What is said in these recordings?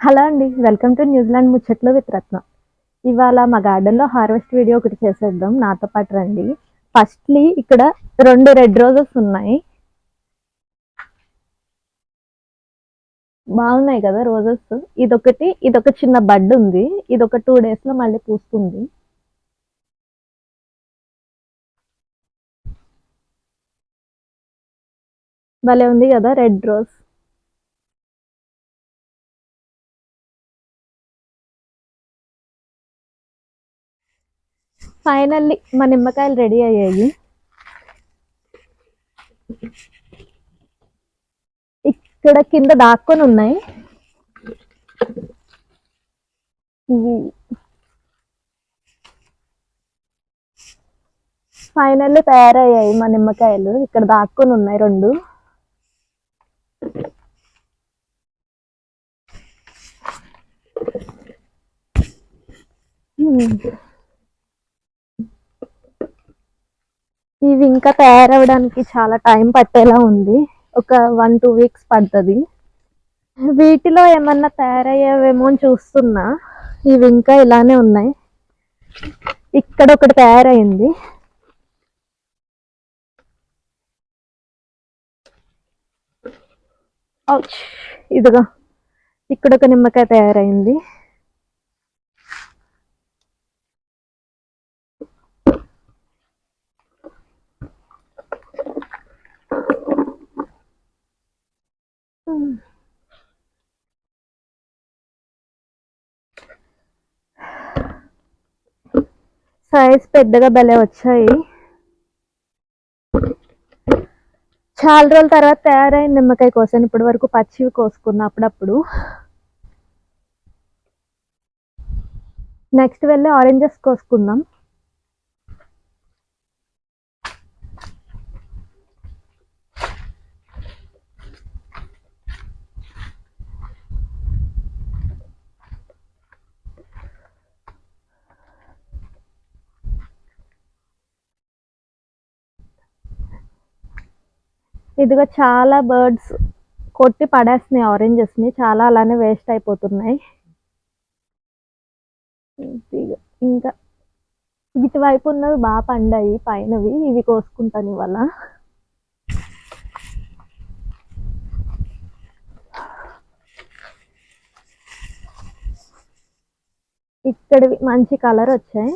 Hello అండి welcome to New Zealand ముచ్చట్లు with Ratna. ఇవాళ మా గార్డెన్లో హార్వెస్ట్ వీడియో ఒకటి చేసేద్దాం నాతో పాటు రండి. ఫస్ట్లీ ఇక్కడ రెండు రెడ్ రోజెస్ ఉన్నాయి. బాగున్నాయి కదా రోజెస్? ఇదొకటి ఇదొక చిన్న బడ్ ఉంది. ఇదొక టూ డేస్లో మళ్ళీ పూస్తుంది. భలే ఉంది కదా రెడ్ రోజ్ ఫైనల్లీ మా నిమ్మకాయలు రెడీ అయ్యాయి. ఇక్కడ కింద దాక్కొని ఉన్నాయి. ఫైనల్లీ తయారయ్యాయి మా నిమ్మకాయలు. ఇక్కడ దాక్కొని ఉన్నాయి రెండు. ఇవి ఇంకా తయారవడానికి చాలా టైం పట్టేలా ఉంది. ఒక వన్ టూ వీక్స్ పడుతుంది. వీటిలో ఏమన్నా తయారయ్యేవేమో అని చూస్తున్నా. ఇవి ఇంకా ఇలానే ఉన్నాయి. ఇక్కడ ఒకటి తయారైంది. ఇదిగో. ఇక్కడ ఒక నిమ్మకాయ తయారైంది. సైజ్ పెద్దగా భలే వచ్చాయి. చాలా రోజుల తర్వాత తయారైన నిమ్మకాయ కోసాను ఇప్పటి వరకు పచ్చివి కోసుకున్నా అప్పుడప్పుడు. నెక్స్ట్ వెళ్ళి ఆరెంజెస్ కోసుకుందాం. ఇదిగో చాలా బర్డ్స్ కొట్టి పడేస్తున్నాయి ఆరెంజెస్ని చాలా అలానే వేస్ట్ అయిపోతున్నాయి. ఇంకా ఇటువైపు ఉన్నవి బాగా పండాయి పైనవి. ఇవి కోసుకుంటాను ఇవాళ. ఇక్కడివి మంచి కలర్ వచ్చాయి.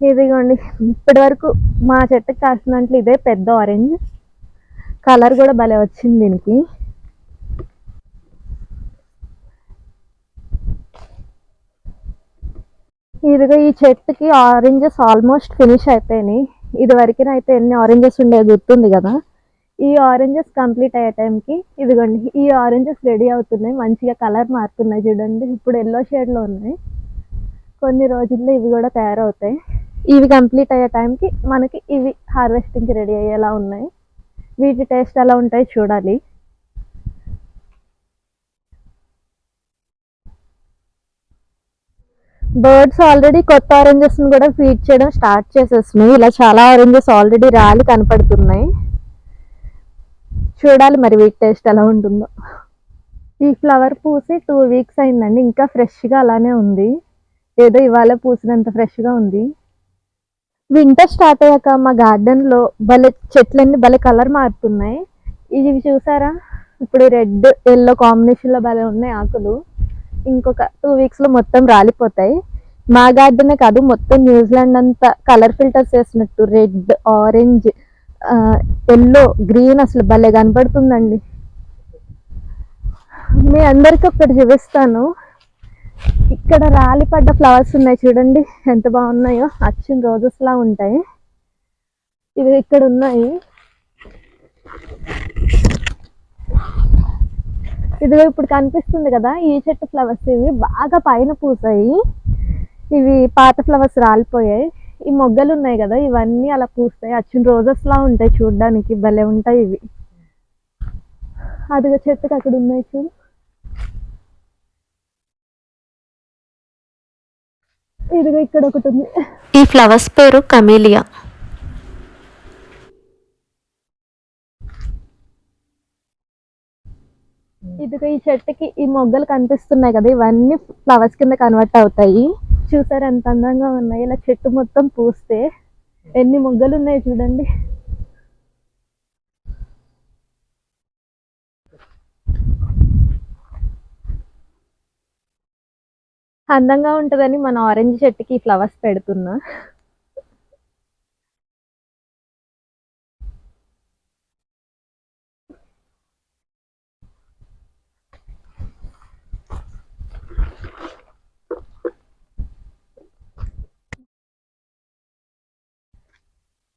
ఇదిగోండి ఇప్పటి వరకు మా చెట్టుకి దాంట్లో ఇదే పెద్ద ఆరెంజ్ కలర్ కూడా భలే వచ్చింది దీనికి. ఇదిగో ఈ చెట్టుకి ఆరెంజెస్ ఆల్మోస్ట్ ఫినిష్ అయిపోయినాయి. ఇది వరకు అయితే ఎన్ని ఆరెంజెస్ ఉండేవి గుర్తుంది కదా? ఈ ఆరెంజెస్ కంప్లీట్ అయ్యే టైంకి ఇదిగోండి ఈ ఆరెంజెస్ రెడీ అవుతున్నాయి. మంచిగా కలర్ మారుతున్నాయి చూడండి. ఇప్పుడు ఎల్లో షేడ్లో ఉన్నాయి. కొన్ని రోజుల్లో ఇవి కూడా తయారవుతాయి. ఇవి కంప్లీట్ అయ్యే టైంకి మనకి ఇవి హార్వెస్టింగ్కి రెడీ అయ్యేలా ఉన్నాయి. వీటి టేస్ట్ ఎలా ఉంటాయి చూడాలి. బర్డ్స్ ఆల్రెడీ కొత్త ఆరెంజెస్ని కూడా ఫీడ్ చేయడం స్టార్ట్ చేసేస్తున్నాయి ఇలా చాలా ఆరెంజెస్ ఆల్రెడీ రాలి కనపడుతున్నాయి. చూడాలి మరి వీటి టేస్ట్ ఎలా ఉంటుందో. ఈ ఫ్లవర్ పూసి టూ వీక్స్ అయిందండి. ఇంకా ఫ్రెష్గా అలానే ఉంది. ఏదో ఇవాళ పూసినంత ఫ్రెష్గా ఉంది. వింటర్ స్టార్ట్ అయ్యాక మా గార్డెన్లో భలే చెట్లన్నీ భలే కలర్ మారుతున్నాయి. ఇవి చూసారా? ఇప్పుడు రెడ్ ఎల్లో కాంబినేషన్లో భలే ఉన్నాయి ఆకులు. ఇంకొక టూ వీక్స్లో మొత్తం రాలిపోతాయి. మా గార్డెనే కాదు మొత్తం న్యూజిలాండ్ అంతా కలర్ ఫిల్టర్స్ వేసినట్టు రెడ్ ఆరెంజ్ ఎల్లో గ్రీన్ అసలు భలే కనపడుతుందండి. మీ అందరికీ ఒకటి చూపిస్తాను. ఇక్కడ రాలి పడ్డ ఫ్లవర్స్ ఉన్నాయి చూడండి. ఎంత బాగున్నాయో. అచ్చిన రోజెస్ లా ఉంటాయి. ఇవి ఇక్కడ ఉన్నాయి. ఇదిగో ఇప్పుడు కనిపిస్తుంది కదా ఈ చెట్టు ఫ్లవర్స్ ఇవి. బాగా పైన పూసాయి. ఇవి పాత ఫ్లవర్స్ రాలిపోయాయి. ఈ మొగ్గలు ఉన్నాయి కదా ఇవన్నీ అలా పూస్తాయి. అచ్చిన రోజెస్ లా ఉంటాయి చూడడానికి. భలే ఉంటాయి ఇవి. అదిగో చెట్టుకి అక్కడ ఉన్నాయి చూడు. ఇదిగో ఇక్కడ ఒకటి ఉంది. ఈ ఫ్లవర్స్ పేరు కమీలియా. ఇదిగో ఈ చెట్టుకి ఈ మొగ్గలు కనిపిస్తున్నాయి కదా ఇవన్నీ ఫ్లవర్స్ కింద కన్వర్ట్ అవుతాయి. చూసారు ఎంత అందంగా ఉన్నాయి. ఇలా చెట్టు మొత్తం పూస్తే ఎన్ని మొగ్గలు ఉన్నాయి చూడండి. అందంగా ఉంటుందని మన ఆరెంజ్ చెట్టుకి ఫ్లవర్స్ పెడుతున్నా.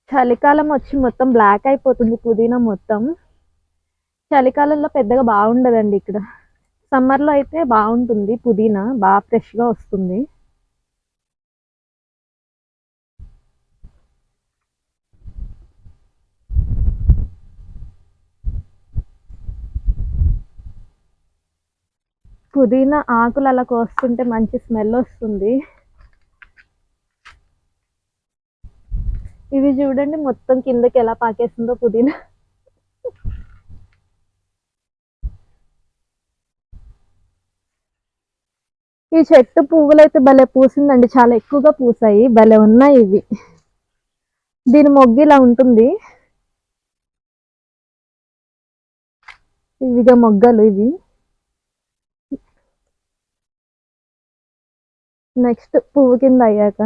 చలికాలం వచ్చి మొత్తం బ్లాక్ అయిపోతుంది పుదీనా మొత్తం. చలికాలంలో పెద్దగా బాగుండదండి ఇక్కడ. సమ్మర్లో అయితే బాగుంటుంది. పుదీనా బాగా ఫ్రెష్గా వస్తుంది. పుదీనా ఆకులు అలా కోస్తుంటే మంచి స్మెల్ వస్తుంది. ఇది చూడండి మొత్తం కిందకి ఎలా పాకేస్తుందో పుదీనా. ఈ చెట్టు పువ్వులు అయితే భలే పూసిందండి. చాలా ఎక్కువగా పూసాయి. భలే ఉన్నాయి ఇవి. దీని మొగ్గు ఇలా ఉంటుంది. ఇవిగా మొగ్గలు ఇవి. నెక్స్ట్ పువ్వు కింద అయ్యాక.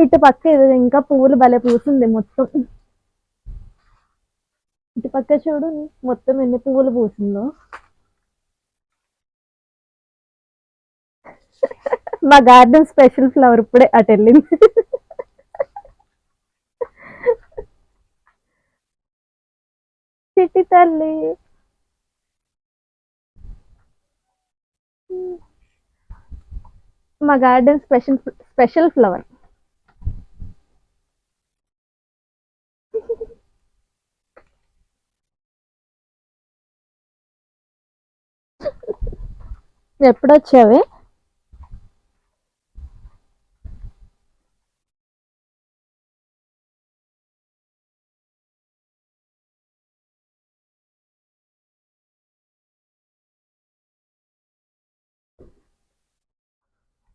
ఇటు పక్క ఇది ఇంకా పువ్వులు భలే పూసింది మొత్తం. ఇటు పక్క చూడు మొత్తం ఎన్ని పువ్వులు పూసిందో. మా గార్డెన్ స్పెషల్ ఫ్లవర్ ఇప్పుడే అటు వెళ్ళింది. చిట్టి తల్లి. మా గార్డెన్ స్పెషల్ స్పెషల్ ఫ్లవర్. ఎప్పుడు వచ్చావే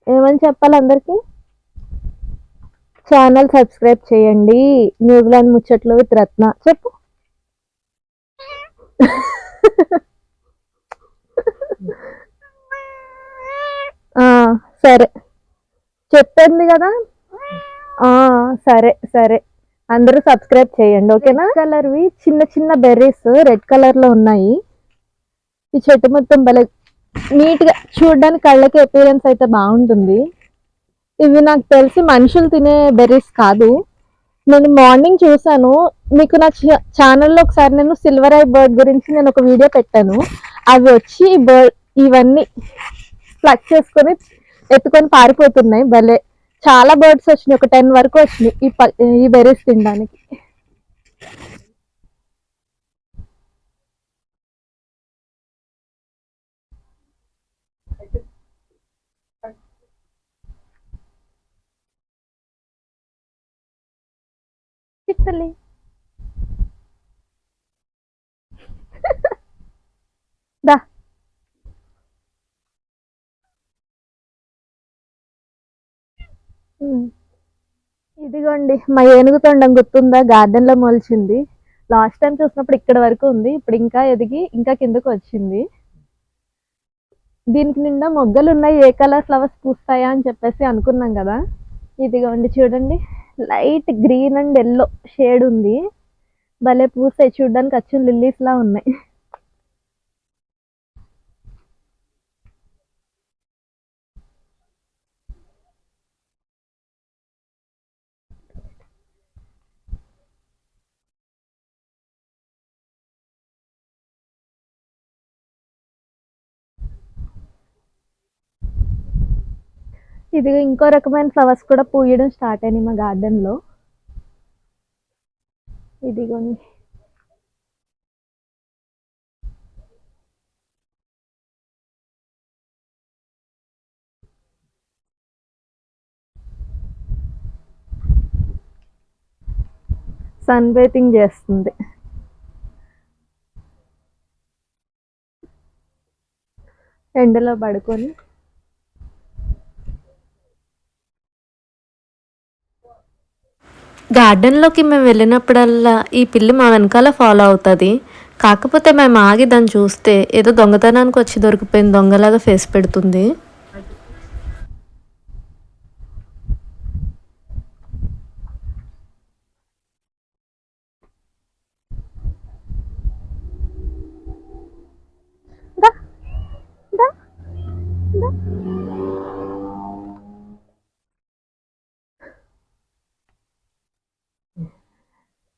ఏమని చెప్పాలి అందరికి? ఛానల్ సబ్స్క్రైబ్ చేయండి. న్యూజిలాండ్ ముచ్చట్లు విత్ రత్న. చెప్పు. సరే. చెప్పింది కదా? సరే సరే. అందరూ సబ్స్క్రైబ్ చేయండి ఓకేనా? కలర్వి చిన్న చిన్న బెర్రీస్ రెడ్ కలర్లో ఉన్నాయి. ఈ చెట్టు మొత్తం భలే నీట్గా చూడడానికి కళ్ళకి అపీరెన్స్ అయితే బాగుంటుంది. ఇవి నాకు తెలిసి మనుషులు తినే బెర్రీస్ కాదు. నేను మార్నింగ్ చూశాను. మీకు నా ఛానల్లో ఒకసారి నేను సిల్వర్ ఐ బర్డ్ గురించి నేను ఒక వీడియో పెట్టాను. అవి వచ్చి బర్డ్ ఇవన్నీ ప్లక్ చేసుకొని ఎత్తుకొని పారిపోతున్నాయి. భలే చాలా బర్డ్స్ వచ్చినాయి. ఒక టెన్ వరకు వచ్చినాయి ఈ ప- ఈ బెర్రీస్ తినడానికి. దా. ఇదిగోండి మా ఏనుగు తొండం గుర్తుందా? గార్డెన్లో మొలిచింది. లాస్ట్ టైం చూసినప్పుడు ఇక్కడ వరకు ఉంది ఇప్పుడు ఇంకా ఎదిగి ఇంకా కిందకు వచ్చింది. దీనికి నిండా మొగ్గలు ఉన్నాయి ఏ కలర్ ఫ్లవర్స్ పూస్తాయా అని చెప్పేసి అనుకున్నాం కదా. ఇదిగోండి చూడండి light green and yellow shade ఉంది. భలే పూస్తాయి చూడడానికి అచ్చం లిల్లీస్ లా ఉన్నాయి. ఇది ఇంకో రకమైన ఫ్లవర్స్ కూడా పూయడం స్టార్ట్ అయినాయి మా గార్డెన్లో ఇదిగోండి. సన్ బేతింగ్ చేస్తుంది. ఎండలో పడుకొని గార్డెన్లోకి మేము వెళ్ళినప్పుడల్లా ఈ పిల్లి మా వెనకాల ఫాలో అవుతుంది. కాకపోతే మేము ఆగి దాన్ని చూస్తే ఏదో దొంగతనానికి వచ్చి దొరికిపోయిన దొంగలాగా ఫేస్ పెడుతుంది.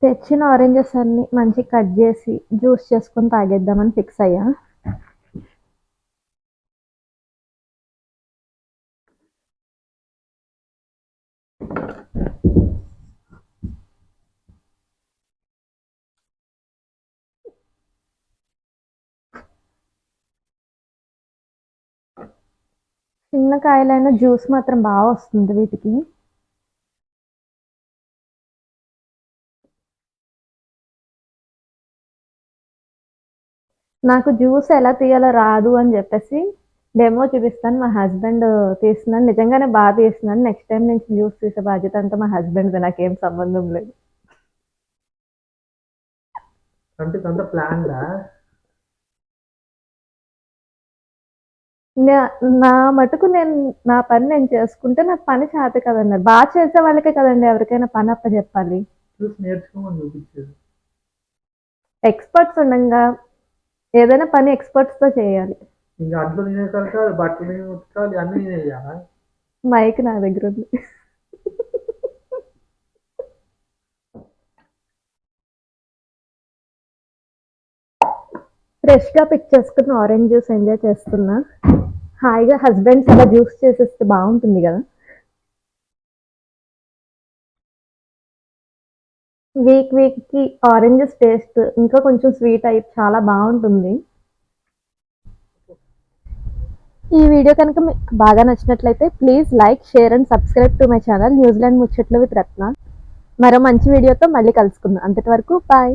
తెచ్చిన ఆరెంజెస్ అన్ని మంచి కట్ చేసి జ్యూస్ చేసుకొని తాగేద్దామని ఫిక్స్ అయ్యా. చిన్న కాయలైన జ్యూస్ మాత్రం బాగా వస్తుంది వీటికి. నాకు జ్యూస్ ఎలా తీయాలో రాదు అని చెప్పేసి డెమో చూపిస్తాను. మా హస్బెండ్ తీస్తున్నాను నిజంగానే బాగా తీస్తున్నాను నెక్స్ట్ టైం నుంచి జ్యూస్ తీసే బాధ్యత అంతా మా హస్బెండ్ నాకేం సంబంధం లేదు. అంటే ప్లాన్డా నా- నా మటుకు నేను నా పని నేను చేసుకుంటే నాకు పని చేత కదండి. బాగా చేసే వాళ్ళకే కదండి ఎవరికైనా పని అప్ప చెప్పాలి ఎక్స్పర్ట్స్ ఉండగా ఏదైనా పని ఎక్స్పర్ట్స్తో చేయాలి. ఇంకా అంట్లో నేనే కలకాలి బట్టలు నేనే ఉతకాలి అన్నీ నేనే చేయాలా? మైక్ నా దగ్గర ఉంది. ఫ్రెష్గా పిక్ చేసుకున్న ఆరెంజ్ జ్యూస్ ఎంజాయ్ చేస్తున్నా. హాయిగా హస్బెండ్స్ అలా జ్యూస్ చేసేస్తే బాగుంటుంది కదా? వీక్ వీక్కి ఆరెంజెస్ టేస్ట్ ఇంకా కొంచెం స్వీట్ అయి చాలా బాగుంటుంది. ఈ వీడియో కనుక మీకు బాగా నచ్చినట్లయితే please like share and subscribe to my channel New Zealand ముచ్చట్లు విత్ రత్న మరో మంచి వీడియోతో మళ్ళీ కలుసుకుందాం. అంతటి వరకు బాయ్